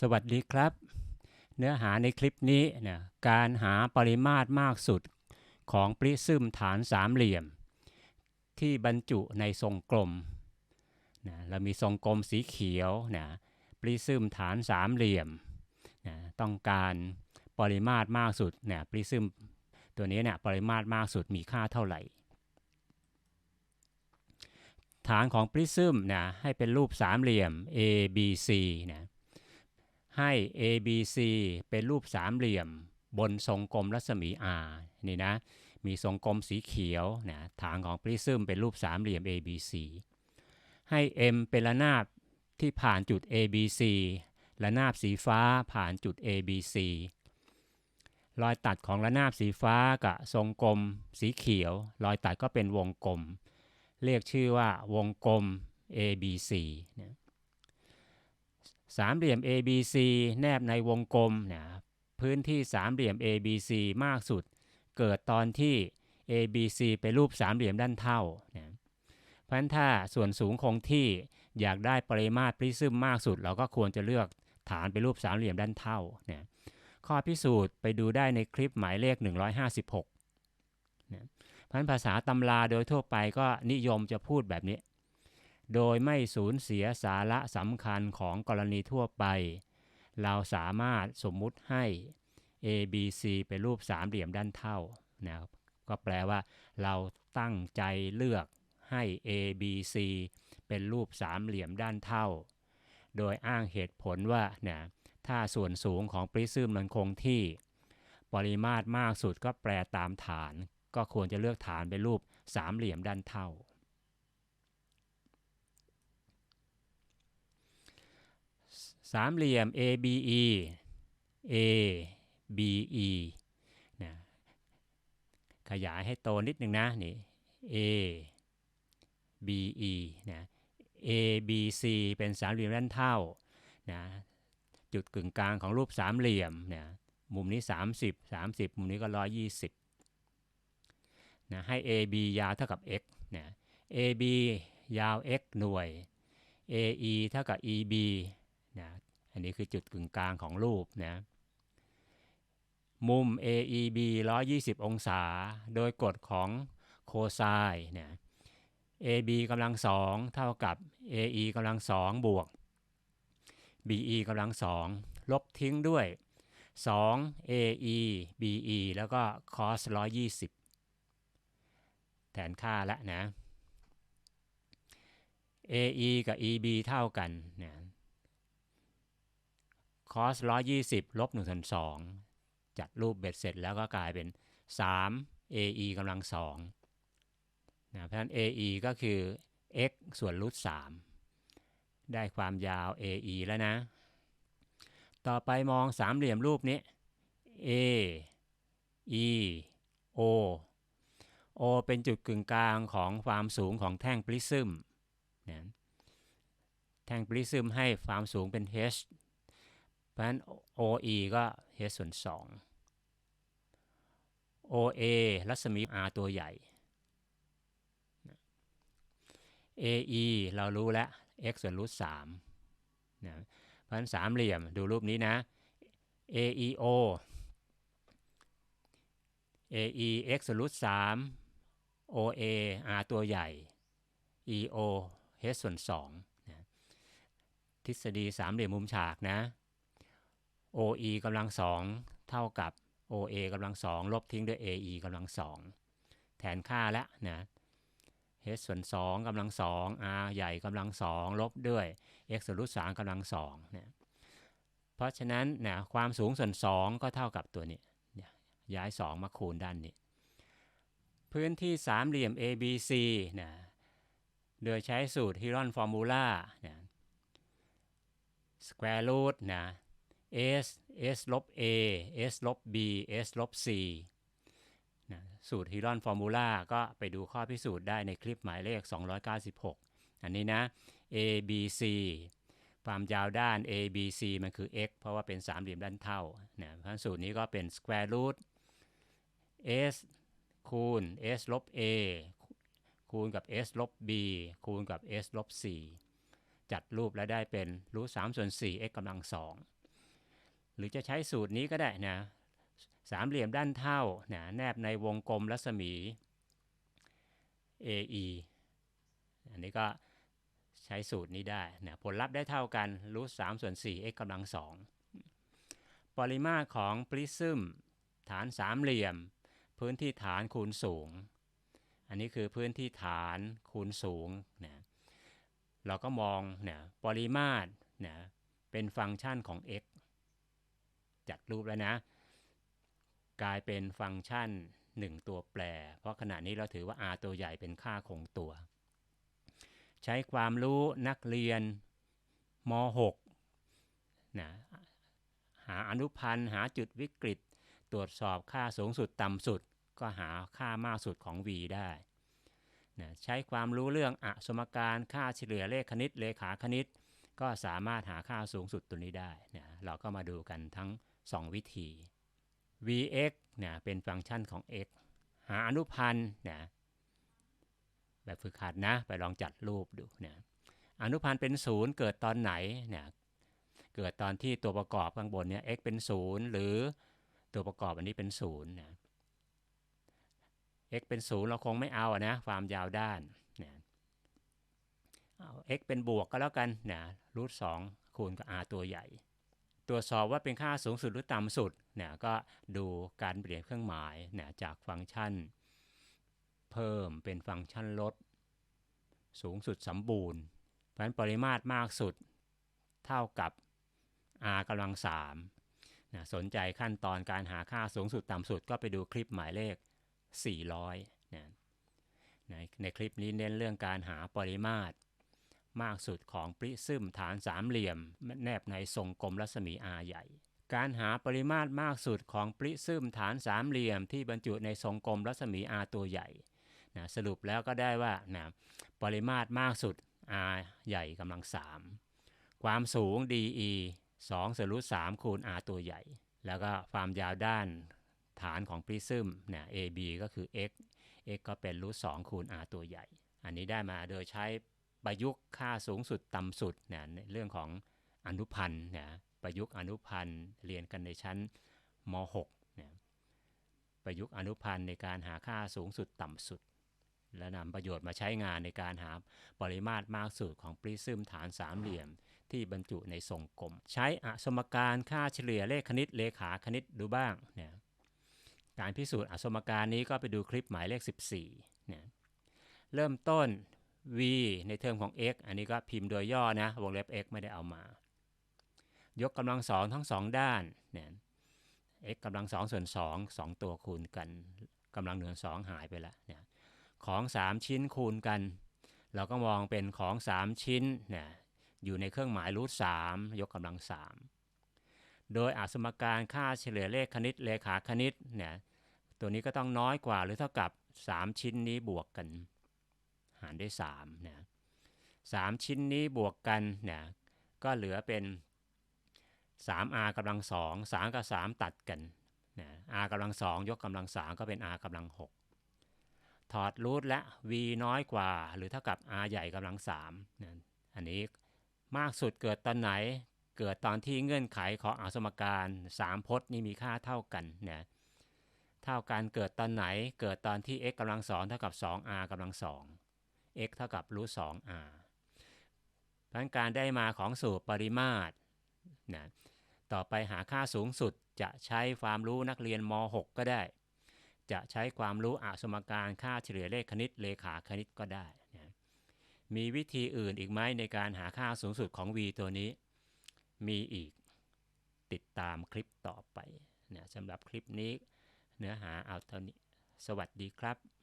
สวัสดีครับ เนื้อหาในคลิปนี้นะการหาปริมาตรมากสุดของปริซึมฐานสามเหลี่ยม ที่บรรจุในทรงกลมนะเรามีทรงกลมสีเขียวนะปริซึมฐานสามเหลี่ยมนะต้องการปริมาตรมากสุดนะปริซึมตัวนี้เนี่ยปริมาตรมากสุดมีค่าเท่าไหร่ ฐานของปริซึมนะให้เป็นรูปสามเหลี่ยม A B C นะ ให้ ABC เป็นรูปสามเหลี่ยม บนทรงกลมรัศมี R นี่นะ มีทรงกลมสีเขียวนะฐานของปริซึมเป็นรูปสามเหลี่ยม ABC ให้ M เป็นระนาบที่ผ่านจุด ABC ระนาบสีฟ้าผ่านจุด ABC รอยตัดของระนาบสีฟ้ากับทรงกลมสีเขียว รอยตัดก็เป็นวงกลม เรียกชื่อว่าวงกลม ABC นะ สามเหลี่ยม ABC แนบในวงกลมนะพื้นที่สามเหลี่ยม ABC มากสุด เกิดตอนที่ ABC เป็นรูปสามเหลี่ยมด้านเท่านะเพราะฉะนั้นถ้าส่วนสูงคงที่อยากได้ปริมาตรปริซึมมากสุด เราก็ควรจะเลือกฐานเป็นรูปสามเหลี่ยมด้านเท่านะข้อพิสูจน์ไปดูได้ในคลิปหมายเลข 156นะเพราะฉะนั้นภาษาตำราโดยทั่วไปก็นิยมจะพูดแบบนี้ โดยไม่สูญเสียสาระสำคัญของกรณีทั่วไป เราสามารถสมมุติให้ A B C เป็นรูปสามเหลี่ยมด้านเท่านะครับก็แปลว่า เราตั้งใจเลือกให้ A B C เป็นรูปสามเหลี่ยมด้านเท่า โดยอ้างเหตุผลว่าเนี่ยถ้าส่วนสูงของปริซึมมันคงที่ ปริมาตรมากสุดก็แปลตามฐาน ก็ควรจะเลือกฐานเป็นรูปสามเหลี่ยมด้านเท่า สามเหลี่ยม ABE ABE นะขยายให้โตนิดนึงนะนี่ A BE นะ ABC เป็นสามเหลี่ยมด้านเท่านะจุดกึ่งกลางของรูปสามเหลี่ยมนะมุมนี้ 30 30 มุมนี้ก็ 120นะให้ AB ยาวเท่ากับ x นะ AB ยาว x หน่วย AE เท่ากับ EB นะอันนี้คือจุดกึ่งกลางของรูปนะมุม AEB 120 องศา โดยกฎของโคไซน์นะ AB กำลังสองเท่ากับ AE กำลังสองบวก BE กำลังสองลบทิ้งด้วย 2 AE BE แล้วก็ cos 120 แทนค่าล้วนะ AE กับ EB เท่ากันนะ cos 120ลบ1ส่วน2จัดรูปเบ็ดเสร็จแล้วก็กลายเป็น3 AE กำลังสองนะเพราะฉะนั้น AE ก็คือ x ส่วนรูท3ได้ความยาว AE แล้วนะ ต่อไปมองสามเหลี่ยมรูปนี้ A E O O เป็นจุดกึ่งกลางของความสูงของแท่งปริซึมนะแท่งปริซึมให้ความสูงเป็น h เพราะฉะนั้น OE ก็ h ส่วน2 OA รัศมี r ตัวใหญ่ AE เรารู้แล้ว x ส่วนรูท3นะเพราะฉะนั้นสามเหลี่ยมดูรูปนี้นะ AEO AE x ส่วนรูท3 OA r ตัวใหญ่ EO h ส่วน2นะทฤษฎีสามเหลี่ยมมุมฉากนะ OE กำลังสองเท่ากับ OA กำลังสองลบทิ้งด้วย AE กำลังสองแทนค่าแล้วนะ h ส่วน2กำลังสอ2 r ใหญ่กำลัง2ลบด้วย x ส่วนรูท3กำลัง2เนี่ยเพราะฉะนั้นนะความสูงส่วน 2 ก็เท่ากับตัวนี้ย้าย 2 มาคูณด้านนี้ พื้นที่สามเหลี่ยม ABC นะโดยใช้สูตรฮิรอนฟอร์มูลานะ square root นะ s s ลบ a s ลบ b s ลบ c นะสูตรฮิรอนฟอร์มูลาก็ไปดูข้อพิสูจน์ได้ในคลิปหมายเลข 296 อันนี้นะ a b c ความยาวด้าน a b c มันคือ x เพราะว่าเป็นสามเหลี่ยมด้านเท่านะเพราะสูตรนี้ก็เป็น square root s คูณ s ลบ a คูณกับ s ลบ b คูณกับ s ลบ c จัดรูปแล้วได้เป็นรูท3ส่วน4 x กำลัง2 หรือจะใช้สูตรนี้ก็ได้นะสามเหลี่ยมด้านเท่านะแนบในวงกลมรัศมี AE อันนี้ก็ใช้สูตรนี้ได้นะผลลัพธ์ได้เท่ากันรูท3ส่วน4 x กำลัง2ปริมาตรของปริซึมฐานสามเหลี่ยม พื้นที่ฐานคูณสูง อันนี้คือพื้นที่ฐานคูณสูงนะเราก็มองนะปริมาตรนะเป็นฟังก์ชันของ x จัดรูปแล้วนะ กลายเป็นฟังก์ชัน 1 ตัวแปร เพราะขณะนี้เราถือว่า r ตัวใหญ่เป็นค่าคงตัว ใช้ความรู้นักเรียนม .6 นะหาอนุพันธ์หาจุดวิกฤต ตรวจสอบค่าสูงสุดต่ำสุด ก็หาค่ามากสุดของ v ได้นะใช้ความรู้เรื่องอสมการค่าเฉลี่ยเลขคณิตเลขาคณิต ก็สามารถหาค่าสูงสุดตัวนี้ได้นะเราก็มาดูกันทั้ง 2 วิธี vx นะเป็นฟังก์ชันของ x หาอนุพันธ์นะแบบฝึกหัดนะ ไปลองจัดรูปดูนะอนุพันธ์เป็น0เกิดตอนไหนนะเกิดตอนที่ตัวประกอบข้างบนเนี่ย x เป็น0หรือตัวประกอบอันนี้เป็น0นะ x เป็น0เราคงไม่เอาอะนะความยาวด้าน เอา x เป็นบวกก็แล้วกันนะรูท2คูณกับ r ตัวใหญ่ ตรวจสอบว่าเป็นค่าสูงสุดหรือต่ำสุดนะก็ดูการเปลี่ยนเครื่องหมายนะจากฟังก์ชัน เพิ่มเป็นฟังก์ชันลด สูงสุดสมบูรณ์ เพราะฉะนั้นปริมาตรมากสุดเท่ากับ r กำลัง3นะสนใจขั้นตอนการหาค่าสูงสุดต่ำสุดก็ไปดูคลิปหมายเลข 400นะในในคลิปนี้เน้นเรื่องการหาปริมาตร มากสุดของปริซึมฐานสามเหลี่ยม แนบในทรงกลมรัศมี R ใหญ่ การหาปริมาตรมากสุดของปริซึมฐานสามเหลี่ยม ที่บรรจุในทรงกลมรัศมี R ตัวใหญ่นะสรุปแล้วก็ได้ว่านะปริมาตรมากสุด R ใหญ่กำลัง 3 ความสูง DE 2ส่วนรูท3คูณ R ตัวใหญ่ แล้วก็ความยาวด้านฐานของปริซึมนะ AB ก็คือ x x ก็เป็นรูท2คูณ r ตัวใหญ่ อันนี้ได้มาโดยใช้ ประยุกต์ค่าสูงสุดต่ำสุดเนะในเรื่องของอนุพันธ์นะประยุกต์อนุพันธ์เรียนกันในชั้นม .6 นะประยุกต์อนุพันธ์ในการหาค่าสูงสุดต่ำสุด และนำประโยชน์มาใช้งานในการหาปริมาตรมากสุดของปริซึมฐานสามเหลี่ยม ที่บรรจุในทรงกลม ใช้อสมการค่าเฉลี่ยเลขคณิตเลขาคณิตดูบ้างนะการพิสูจน์อสมการนี้ก็ไปดูคลิปหมายเลข 14เนะเริ่มต้น v ในเทอมของ x อันนี้ก็พิมพ์โดยย่อนะ วงเล็บ x ไม่ได้เอามา ยกกำลังสองทั้งสองด้านเนี่ย x กำลังสองส่วนสองสองตัวคูณกันกำลังเหนือสองหายไปล้วเนี่ยของ 3 ชิ้นคูณกัน เราก็มองเป็นของ 3 ชิ้นเนี่ยอยู่ในเครื่องหมายรูท3ยกกำลัง3โดยอาสมการค่าเฉลี่ยเลขคณิตเลขาคณิตเนี่ยตัวนี้ก็ต้องน้อยกว่าหรือเท่ากับ 3 ชิ้นนี้บวกกัน หารด้วย3นะ3ชิ้นนี้บวกกันเนี่ยก็เหลือเป็น 3r กำลัง2 3กับ 3 ตัดกันนะ r กำลัง2ยกกำลัง3ก็เป็น r กำลัง6ถอดรูทและ v น้อยกว่า หรือเท่ากับ r ใหญ่กำลัง3นะอันนี้มากสุดเกิดตอนไหนเกิดตอนที่เงื่อนไขของอสมการ 3 พจน์นี้มีค่าเท่ากันนะเท่ากันเกิดตอนไหนเกิดตอนที่ x กำลัง2เท่ากับ 2r กำลัง2 x เท่ากับรูท 2r เพราะการได้มาของสูตรปริมาตรนะต่อไปหาค่าสูงสุดจะใช้ความรู้นักเรียนม .6 ก็ได้ จะใช้ความรู้อสมการค่าเฉลี่ยเลขคณิตเลขาคณิตก็ได้นะมีวิธีอื่นอีกไหมในการหาค่าสูงสุดของ v ตัวนี้ มีอีกติดตามคลิปต่อไปนะสำหรับคลิปนี้เนื้อหาเอาเท่านี้ สวัสดีครับ